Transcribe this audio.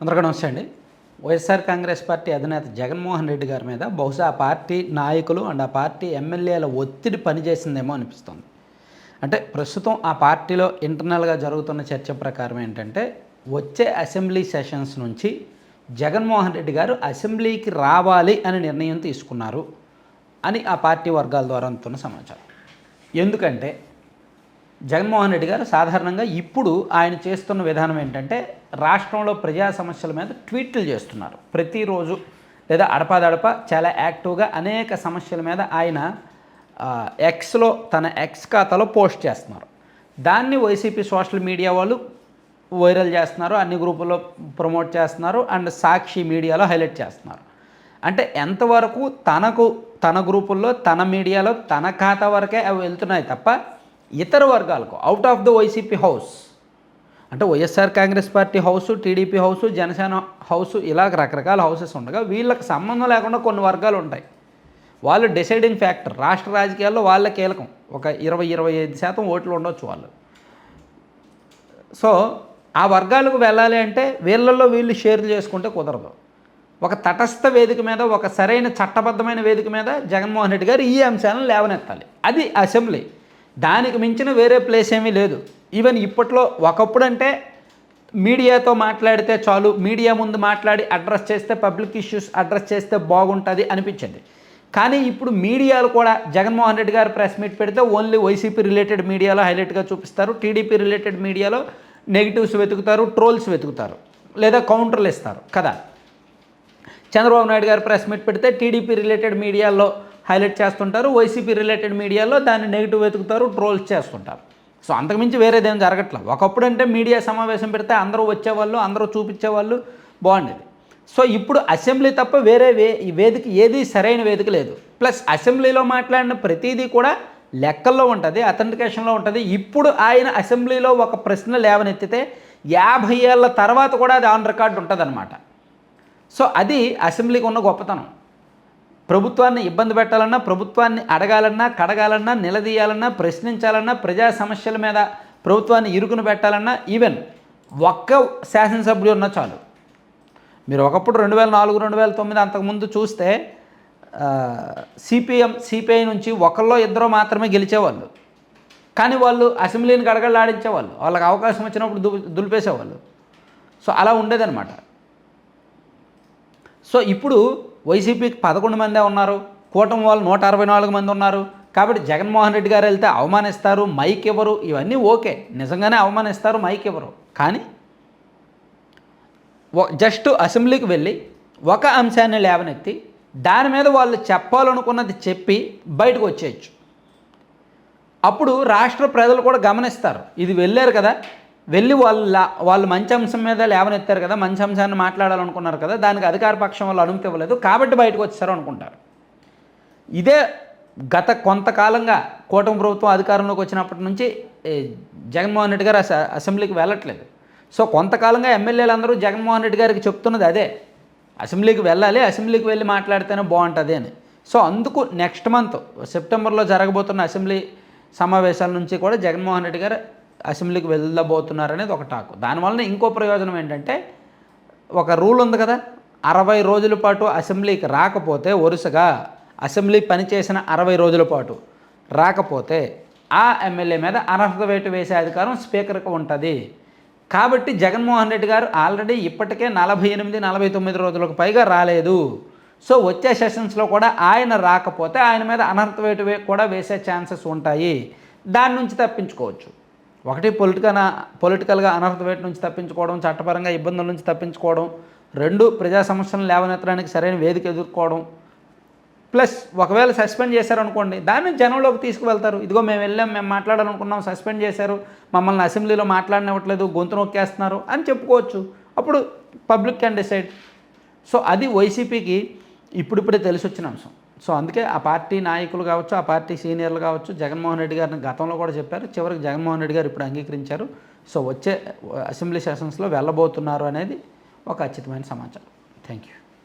అందరికీ నమస్తే అండి. వైఎస్ఆర్ కాంగ్రెస్ పార్టీ అధినేత జగన్మోహన్ రెడ్డి గారి మీద బహుశా ఆ పార్టీ నాయకులు అండ్ ఆ పార్టీ ఎమ్మెల్యేల ఒత్తిడి పనిచేసిందేమో అనిపిస్తుంది. అంటే ప్రస్తుతం ఆ పార్టీలో ఇంటర్నల్గా జరుగుతున్న చర్చ ప్రకారం ఏంటంటే వచ్చే అసెంబ్లీ సెషన్స్ నుంచి జగన్మోహన్ రెడ్డి గారు అసెంబ్లీకి రావాలి అని నిర్ణయం తీసుకున్నారు అని ఆ పార్టీ వర్గాల ద్వారా అందుతున్న సమాచారం. ఎందుకంటే జగన్మోహన్ రెడ్డి గారు సాధారణంగా ఇప్పుడు ఆయన చేస్తున్న విధానం ఏంటంటే రాష్ట్రంలో ప్రజా సమస్యల మీద ట్వీట్లు చేస్తున్నారు. ప్రతిరోజు లేదా అడపాదడప చాలా యాక్టివ్గా అనేక సమస్యల మీద ఆయన ఎక్స్లో తన ఎక్స్ ఖాతాలో పోస్ట్ చేస్తున్నారు. దాన్ని వైసీపీ సోషల్ మీడియా వాళ్ళు వైరల్ చేస్తున్నారు అన్ని గ్రూపుల్లో ప్రమోట్ చేస్తున్నారు అండ్ సాక్షి మీడియాలో హైలైట్ చేస్తున్నారు. అంటే ఎంతవరకు తనకు తన గ్రూపుల్లో తన మీడియాలో తన ఖాతా వరకే అవి వెళ్తున్నాయి తప్ప ఇతర వర్గాలకు out of the YCP house అంటే YSR Congress party house TDP house Janasena house ఇలా రకరకాల హౌసెస్ ఉండగా వీళ్ళకి సంబంధం లేకుండా కొన్ని వర్గాలు ఉంటాయి. వాళ్ళు డిసైడింగ్ ఫ్యాక్టర్ రాష్ట్ర రాజకీయాల్లో వాళ్ళ కీలకం. ఒక ఇరవై ఇరవై ఐదు శాతం ఓట్లు ఉండొచ్చు వాళ్ళు. సో ఆ వర్గాలకు వెళ్ళాలి అంటే వీళ్ళల్లో వీళ్ళు షేర్లు చేసుకుంటే కుదరదు. ఒక తటస్థ వేదిక మీద ఒక సరైన చట్టబద్ధమైన వేదిక మీద జగన్మోహన్ రెడ్డి గారు ఈ అంశాలను లేవనెత్తాలి. అది అసెంబ్లీ. దానికి మించిన వేరే ప్లేస్ ఏమీ లేదు. ఈవెన్ ఇప్పట్లో ఒకప్పుడు అంటే మీడియాతో మాట్లాడితే చాలు మీడియా ముందు మాట్లాడి అడ్రస్ చేస్తే పబ్లిక్ ఇష్యూస్ అడ్రస్ చేస్తే బాగుంటుంది అనిపించింది. కానీ ఇప్పుడు మీడియాలు కూడా జగన్మోహన్ రెడ్డి గారు ప్రెస్ మీట్ పెడితే ఓన్లీ వైసీపీ రిలేటెడ్ మీడియాలో హైలైట్గా చూపిస్తారు టీడీపీ రిలేటెడ్ మీడియాలో నెగిటివ్స్ వెతుకుతారు ట్రోల్స్ వెతుకుతారు లేదా కౌంటర్లు ఇస్తారు కదా. చంద్రబాబు నాయుడు గారు ప్రెస్ మీట్ పెడితే టీడీపీ రిలేటెడ్ మీడియాలో హైలైట్ చేస్తుంటారు. వైసీపీ రిలేటెడ్ మీడియాలో దాన్ని నెగిటివ్ వెతుకుతారు ట్రోల్స్ చేస్తుంటారు. సో అంతకుమించి వేరేదేం జరగట్లేదు ఒకప్పుడు అంటే మీడియా సమావేశం పెడితే అందరూ వచ్చేవాళ్ళు అందరూ చూపించేవాళ్ళు బాగుండేది. సో ఇప్పుడు అసెంబ్లీ తప్ప వేరే వే ఈ వేదిక ఏది సరైన వేదిక లేదు. ప్లస్ అసెంబ్లీలో మాట్లాడిన ప్రతిదీ కూడా లెక్కల్లో ఉంటుంది అథెంటికేషన్లో ఉంటుంది. ఇప్పుడు ఆయన అసెంబ్లీలో ఒక ప్రశ్న లేవనెత్తితే యాభై ఏళ్ళ తర్వాత కూడా అది ఆన్ రికార్డు ఉంటుందన్నమాట. సో అది అసెంబ్లీకి ఉన్న గొప్పతనం. ప్రభుత్వాన్ని ఇబ్బంది పెట్టాలన్నా ప్రభుత్వాన్ని అడగాలన్నా కడగాలన్నా నిలదీయాలన్నా ప్రశ్నించాలన్నా ప్రజా సమస్యల మీద ప్రభుత్వాన్ని ఇరుకును పెట్టాలన్నా ఈవెన్ ఒక్క శాసనసభ్యుడు ఉన్నా చాలు. మీరు ఒకప్పుడు రెండు వేల నాలుగు రెండు వేల తొమ్మిది అంతకుముందు చూస్తే సిపిఎం సిపిఐ నుంచి ఒకళ్ళో ఇద్దరు మాత్రమే గెలిచేవాళ్ళు. కానీ వాళ్ళు అసెంబ్లీని గడగడలాడించేవాళ్ళు. వాళ్ళకి అవకాశం వచ్చినప్పుడు దు దులిపేసేవాళ్ళు. సో అలా ఉండేదన్నమాట. సో ఇప్పుడు వైసీపీకి పదకొండు మందే ఉన్నారు. కూటమి వాళ్ళు నూట అరవై నాలుగు మంది ఉన్నారు. కాబట్టి జగన్మోహన్ రెడ్డి గారు వెళ్తే అవమానిస్తారు. మైక్ ఇవ్వరు ఇవన్నీ ఓకే. నిజంగానే అవమానిస్తారు మైక్ ఇవ్వరు కానీ జస్ట్ అసెంబ్లీకి వెళ్ళి ఒక అంశాన్ని లేవనెత్తి దాని మీద వాళ్ళు చెప్పాలనుకున్నది చెప్పి బయటకు వచ్చేయచ్చు. అప్పుడు రాష్ట్ర ప్రజలు కూడా గమనిస్తారు. ఇది వెళ్ళారు కదా. వెళ్ళి వాళ్ళు వాళ్ళు మంచి అంశం మీద లేవనెత్తారు కదా మంచి అంశాన్ని మాట్లాడాలనుకున్నారు కదా దానికి అధికార పక్షం వాళ్ళు అనుమతి ఇవ్వలేదు కాబట్టి బయటకు వచ్చారు అనుకుంటారు. ఇదే గత కొంతకాలంగా కూటమి ప్రభుత్వం అధికారంలోకి వచ్చినప్పటి నుంచి జగన్మోహన్ రెడ్డి గారు అసెంబ్లీకి వెళ్ళట్లేదు. సో కొంతకాలంగా ఎమ్మెల్యేలు అందరూ జగన్మోహన్ రెడ్డి గారికి చెప్తున్నది అదే అసెంబ్లీకి వెళ్ళాలి అసెంబ్లీకి వెళ్ళి మాట్లాడితేనే బాగుంటుంది అని. సో అందుకు నెక్స్ట్ మంత్ సెప్టెంబర్లో జరగబోతున్న అసెంబ్లీ సమావేశాల నుంచి కూడా జగన్మోహన్ రెడ్డి గారు అసెంబ్లీకి వెళ్ళబోతున్నారనేది ఒక టాకు. దానివల్ల ఇంకో ప్రయోజనం ఏంటంటే ఒక రూల్ ఉంది కదా అరవై రోజుల పాటు అసెంబ్లీకి రాకపోతే వరుసగా అసెంబ్లీ పనిచేసిన అరవై రోజుల పాటు రాకపోతే ఆ ఎమ్మెల్యే మీద అనర్హత వేటు వేసే అధికారం స్పీకర్కి ఉంటుంది. కాబట్టి జగన్మోహన్ రెడ్డి గారు ఆల్రెడీ ఇప్పటికే నలభై ఎనిమిది నలభై తొమ్మిది రోజులకు పైగా రాలేదు. సో వచ్చే సెషన్స్లో కూడా ఆయన రాకపోతే ఆయన మీద అనర్హత వేటు కూడా వేసే ఛాన్సెస్ ఉంటాయి. దాని నుంచి తప్పించుకోవచ్చు. ఒకటి పొలిటికల్ పొలిటికల్గా అనర్హత వేటు నుంచి తప్పించుకోవడం చట్టపరంగా ఇబ్బందుల నుంచి తప్పించుకోవడం రెండు ప్రజా సమస్యలను లేవనెత్తడానికి సరైన వేదిక ఎదుర్కోవడం ప్లస్ ఒకవేళ సస్పెండ్ చేశారనుకోండి దాన్ని జనంలోకి తీసుకువెళ్తారు. ఇదిగో మేము వెళ్ళాం మేము మాట్లాడాలనుకున్నాం సస్పెండ్ చేశారు మమ్మల్ని అసెంబ్లీలో మాట్లాడనివ్వట్లేదు గొంతు నొక్కేస్తున్నారు అని చెప్పుకోవచ్చు. అప్పుడు పబ్లిక్ క్యాన్ డిసైడ్. సో అది వైసీపీకి ఇప్పుడిప్పుడే తెలిసి వచ్చిన అంశం. సో అందుకే ఆ పార్టీ నాయకులు కావచ్చు ఆ పార్టీ సీనియర్లు కావచ్చు జగన్మోహన్ రెడ్డి గారిని గతంలో కూడా చెప్పారు. చివరికి జగన్మోహన్ రెడ్డి గారు ఇప్పుడు అంగీకరించారు. సో వచ్చే అసెంబ్లీ సెషన్స్లో వెళ్ళబోతున్నారు అనేది ఒక ఖచ్చితమైన సమాచారం. Thank you